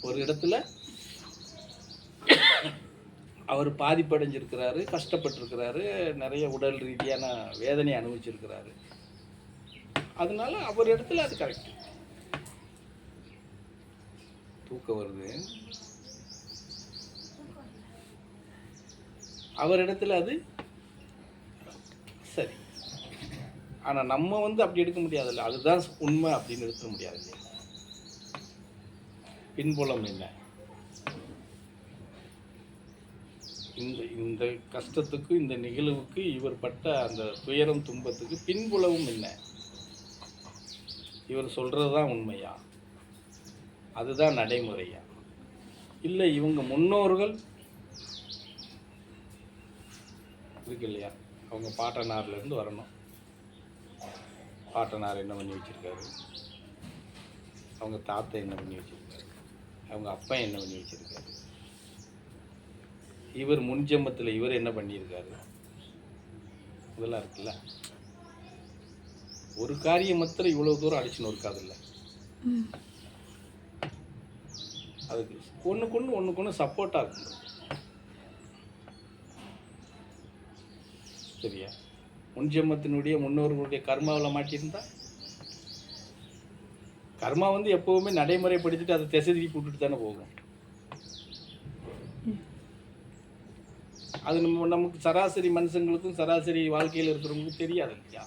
ஒரு இடத்துல அவர் பாதிப்படைஞ்சிருக்கிறாரு கஷ்டப்பட்டிருக்கிறாரு நிறைய உடல் ரீதியான வேதனை அனுபவிச்சிருக்கிறாரு. அதனால அவர் இடத்துல அது கரெக்ட் தூக்கம் வருது. அவர் இடத்துல அது சரி. ஆனால் நம்ம வந்து அப்படி எடுக்க முடியாதுல்ல. அதுதான் உண்மை அப்படின்னு எடுக்க முடியாது இல்லையா? பின்புலம் என்ன? இந்த இந்த கஷ்டத்துக்கு இந்த நிகழ்வுக்கு இவர் பட்ட அந்த துயரம் துன்பத்துக்கு பின்புலமும் என்ன? இவர் சொல்கிறது தான் உண்மையா? அதுதான் நடைமுறையா? இல்லை இவங்க முன்னோர்கள் இருக்கு இல்லையா? அவங்க பாட்டனார்லேருந்து வரணும். பாட்டனார் என்ன பண்ணி வச்சிருக்காரு? அவங்க தாத்தா என்ன பண்ணி வச்சிருக்காரு? அவங்க அப்பா என்ன பண்ணி வச்சிருக்காரு? இவர் முன் ஜென்மத்தில் இவர் என்ன பண்ணியிருக்காரு? இதெல்லாம் இருக்குல்ல? ஒரு காரியம் மாத்திரம் இவ்வளவு தூரம் அடிச்சுன்னு இருக்காதுல்ல அதுக்கு ஒன்றுக்கு ஒன்று ஒன்றுக்கு ஒன்று சப்போர்ட்டாக இருக்கும். சரியா? முன் ஜென்மத்தினுடைய முன்னோர்களுடைய கர்மாவில் மாட்டியிருந்தா கர்மா வந்து எப்பவுமே நடைமுறைப்படுத்திட்டு அதை திசை திருப்பி விட்டுட்டு தானே போகும். அது நம்ம நமக்கு சராசரி மனுஷங்களுக்கும் சராசரி வாழ்க்கையில் இருக்கிறவங்களுக்கும் தெரியாது இல்லையா?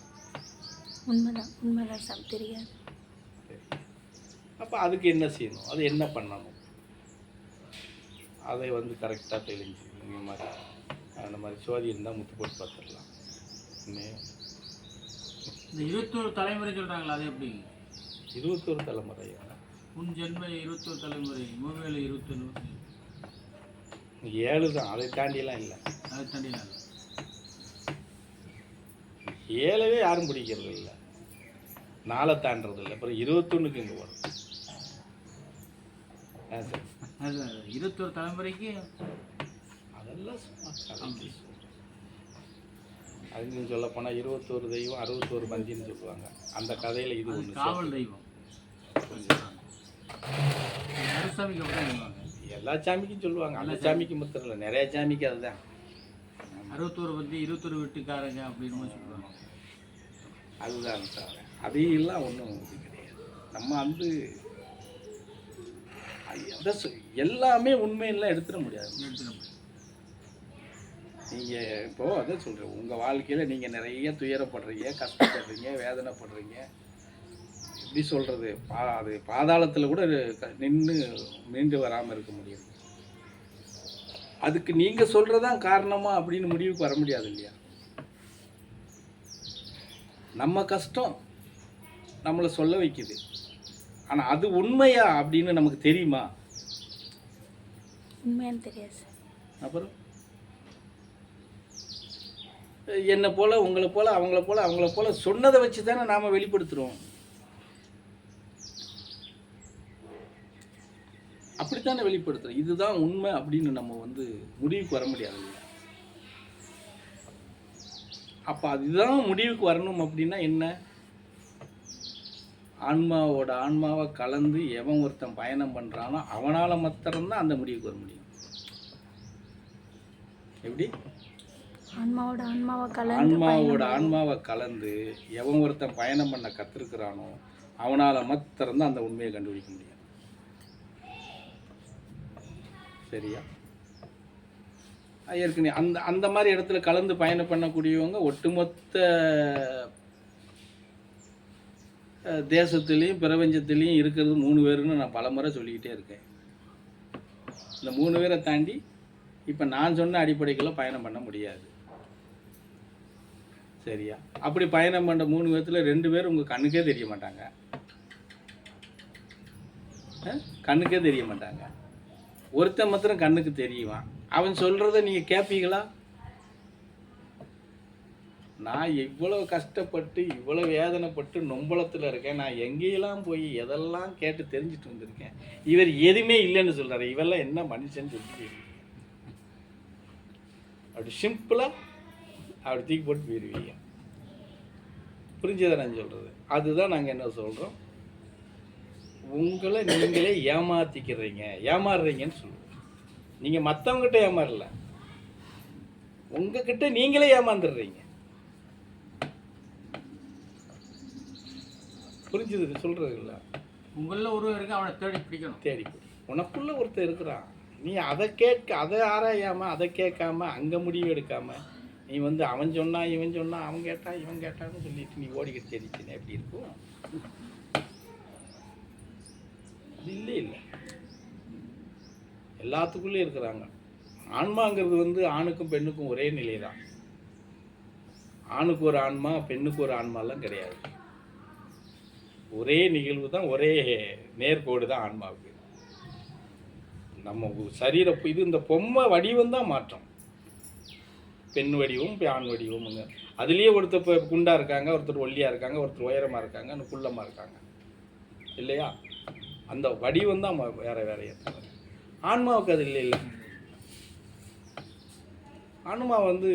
உண்மைதான் உண்மைதான் சார் தெரியாது. அப்போ அதுக்கு என்ன செய்யணும்? அது என்ன பண்ணணும்? அதை வந்து கரெக்டாக தெளிஞ்சு இந்த மாதிரி அந்த மாதிரி சோதி இருந்தால் முத்து போட்டு பார்த்துடலாம். இந்த இருபத்தோரு தலைமுறை சொல்றாங்களா அது எப்படி? இருபத்தொரு தலைமுறை முன் ஜென்ம இருபத்தோரு தலைமுறை மூவேல இருபத்தொன்று ஏழு தான் அதை தாண்டியெல்லாம் இல்லை. அதை தாண்டினா ஏழவே யாரும் பிடிக்கிறது இல்லை. நாளை தாண்டறது இல்லை. அப்புறம் இருபத்தொன்னுக்கு இங்கே வரும். இருபத்தோரு தலைமுறைக்கு அதெல்லாம் சும்மா கதைக்கு சொல்றேன். அதுக்கு சொல்ல போனால் இருபத்தோரு தெய்வம் அறுபத்தோரு பந்தின்னு சொல்லுவாங்க. அந்த கதையில் இது அது ஒன்று காவல் தெய்வம். எல்லா சாமிக்கும் சொல்லுவாங்க. அந்த சாமிக்கு மாத்திரம் இல்லை. நிறைய சாமிக்கு அதுதான். அறுபத்தோரு பத்தி இருபத்தொரு வீட்டுக்காரங்க அப்படின்னு சொல்லுவாங்க. அதுதான் தவிர அதையெல்லாம் ஒன்றும் இது கிடையாது. நம்ம வந்து அதான் சொ- எல்லாமே உண்மையெல்லாம் எடுத்துட முடியாது. எடுத்துக்க முடியும் நீங்கள் இப்போ அதான் சொல்கிறேன் உங்கள் வாழ்க்கையில் நீங்கள் நிறைய துயரப்படுறீங்க கஷ்டப்படுறீங்க வேதனைப்படுறீங்க. எப்படி சொல்கிறது பா அது பாதாளத்தில் கூட நின்று மீண்டு வராமல் இருக்க முடியும் அதுக்கு நீங்கள் சொல்கிறதான் காரணமா அப்படின்னு முடிவுக்கு வர முடியாது இல்லையா? நம்ம கஷ்டம் நம்மளை சொல்ல வைக்குது. ஆனால் அது உண்மையா அப்படின்னு நமக்கு தெரியுமா? உண்மையான்னு தெரியாது அப்புறம்? என்னை போல் உங்களை போல் அவங்கள போல் அவங்கள போல் சொன்னதை வச்சு தானே நாம் வெளிப்படுத்துகிறோம் அப்படித்தானே வெளிப்படுத்துகிறோம் இதுதான் உண்மை அப்படின்னு நம்ம வந்து முடிவுக்கு வர முடியாது அப்போ அதுதான் முடிவுக்கு வரணும் அப்படின்னா என்ன? ஆன்மாவோட ஆன்மாவை கலந்து எவன் ஒருத்தன் பயணம் பண்ணுறானோ அவனால் மாத்திரம்தான் அந்த முடிவுக்கு வர முடியும். எப்படி? ஆன்மாவோட ஆன்மாவை கலந்து ஆன்மாவோட ஆன்மாவை கலந்து எவன் ஒருத்தன் பயணம் பண்ண கற்றுருக்கிறானோ அவனால் மாத்திரம்தான் அந்த உண்மையை கண்டுபிடிக்க முடியும். சரியா? ஏற்கனவே அந்த அந்த மாதிரி இடத்துல கலந்து பயணம் பண்ணக்கூடியவங்க ஒட்டுமொத்த தேசத்துலேயும் பிரபஞ்சத்துலேயும் இருக்கிறது மூணு பேருன்னு நான் பலமுறை சொல்லிக்கிட்டே இருக்கேன். இந்த மூணு பேரை தாண்டி இப்போ நான் சொன்ன அடிப்படைக்குள்ள பயணம் பண்ண முடியாது. சரியா. அப்படி பயணம் பண்ணுற மூணு பேர்த்தில் ரெண்டு பேர் உங்கள் கண்ணுக்கே தெரிய மாட்டாங்க. கண்ணுக்கே தெரிய மாட்டாங்க. ஒருத்தன் மாத்திரம் கண்ணுக்கு தெரியுவான். அவன் சொல்கிறத நீங்கள் கேட்பீங்களா நான் இவ்வளோ கஷ்டப்பட்டு இவ்வளோ வேதனைப்பட்டு நொம்பளத்தில் இருக்கேன். நான் எங்கேயெல்லாம் போய் எதெல்லாம் கேட்டு தெரிஞ்சுட்டு வந்திருக்கேன்? இவர் எதுவுமே இல்லைன்னு சொல்கிறாரு இவெல்லாம் என்ன மனுஷன்னு சொல்லிட்டு அப்படி சிம்பிளாக அப்படி தூக்கி போட்டு போயிடுவீங்க புரிஞ்சதை நான் சொல்கிறது அதுதான் நாங்கள் என்ன சொல்கிறோம் உங்களை நீங்களே ஏமாத்திக்கிறீங்க. ஏமாறுறீங்கன்னு சொல்லுவோம். நீங்கள் மற்றவங்ககிட்ட ஏமாறல. உங்ககிட்ட நீங்களே ஏமாந்துடுறீங்க. புரிஞ்சுது? சொல்கிறது இல்லை? உங்களில் ஒருவன் இருக்கு அவனை தேடி பிடிக்கணும். தேடி உனக்குள்ள ஒருத்தர் இருக்கிறான். நீ அதை கேட்க அதை ஆராயாம அதை கேட்காம அங்கே முடிவு எடுக்காம நீ வந்து அவன் சொன்னான் இவன் சொன்னான் அவன் கேட்டான் இவன் கேட்டான்னு சொல்லிட்டு நீ ஓடிக்கிட்டு தெரிச்சுனே எப்படி இருக்கும்? இல்லை இல்லை. எல்லாத்துக்குள்ளேயும் இருக்கிறாங்க. ஆன்மாங்கிறது வந்து ஆணுக்கும் பெண்ணுக்கும் ஒரே நிலை தான் ஆணுக்கு ஒரு ஆன்மா பெண்ணுக்கு ஒரு ஆன்மாலாம் கிடையாது. ஒரே நிகழ்வு தான் ஒரே நேர்கோடு தான் ஆன்மாவுக்கு. நம்ம சரீர இது இந்த பொம்மை வடிவம் தான் மாற்றம். பெண் வடிவம் ஆண் வடிவமுங்க. அதுலேயே ஒருத்தர் இப்போ குண்டா இருக்காங்க ஒருத்தர் ஒல்லியா இருக்காங்க ஒருத்தர் உயரமா இருக்காங்க இன்னும் குள்ளமா இருக்காங்க. இல்லையா? அந்த வடிவம் தான் வேற வேற ஏற்ற ஆன்மாவுக்கு அது இல்லை இல்லை. ஆன்மா வந்து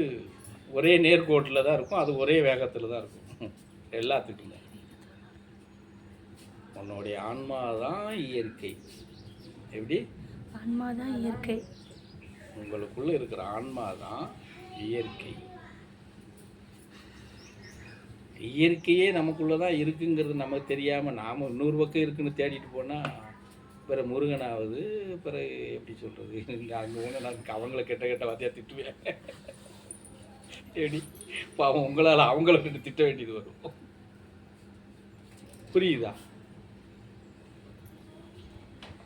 ஒரே நேர்கோட்டில் தான் இருக்கும் அது ஒரே வேகத்தில் தான் இருக்கும். எல்லாத்துக்குமே. உன்னுடைய ஆன்மா தான் இயற்கை. எப்படி? ஆன்மா தான் இயற்கை. உங்களுக்குள்ள இருக்கிற ஆன்மா தான் இயற்கை. இயற்கையே நமக்குள்ளே தான் இருக்குங்கிறது நமக்கு தெரியாமல் நாம் இன்னொரு பக்கம் இருக்குன்னு தேடிட்டு போனால் பிற முருகனாவது பிற எப்படி சொல்கிறது அங்கே ஒன்று நான் அவங்கள கெட்ட கெட்ட வார்த்தையாக திட்டுவேன். எப்படி பாவம் உங்களால் அவங்கள கிட்ட திட்ட வேண்டியது வரும். புரியுதா?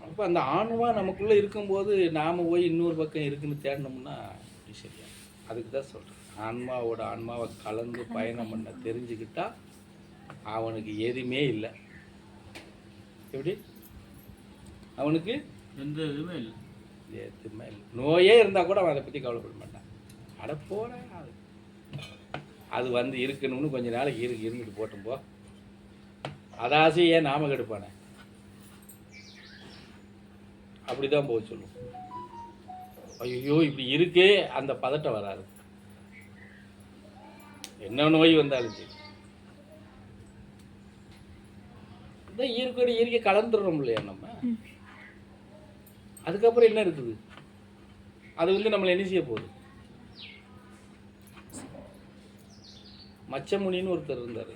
அப்போ அந்த ஆணுவாக நமக்குள்ளே இருக்கும்போது நாம் போய் இன்னொரு பக்கம் இருக்குன்னு தேடினோம்னா அப்படி சரியா? அதுக்கு தான் சொல்கிறேன் ஆன்மாவோட ஆன்மாவை கலந்து பயணம் பண்ண தெரிஞ்சுக்கிட்டா அவனுக்கு எதுவுமே இல்லை. எப்படி? அவனுக்கு எந்த இதுவுமே இல்லை. எதுவுமே இல்லை. நோயே இருந்தால் கூட அவன் அதை பற்றி கவலைப்பட மாட்டான். அட போகிறேன் அது. அது வந்து இருக்கணும்னு கொஞ்ச நாளைக்கு இருக்கு இருந்துட்டு போட்டும் போ. அதாசி ஏன் நாம கெடுப்பானே? அப்படிதான் போக சொல்லும். ஐயோ இப்படி இருக்கே அந்த பதட்டம் வராது. என்ன நோய் வந்தாலும் சரி. இதான் இயற்கையோட இயற்கை கலந்துடுறோம் இல்லையா நம்ம. அதுக்கப்புறம் என்ன இருக்குது? அது வந்து நம்மளை என்ன செய்ய போகுது? மச்சமுனின்னு ஒருத்தர் இருந்தார்.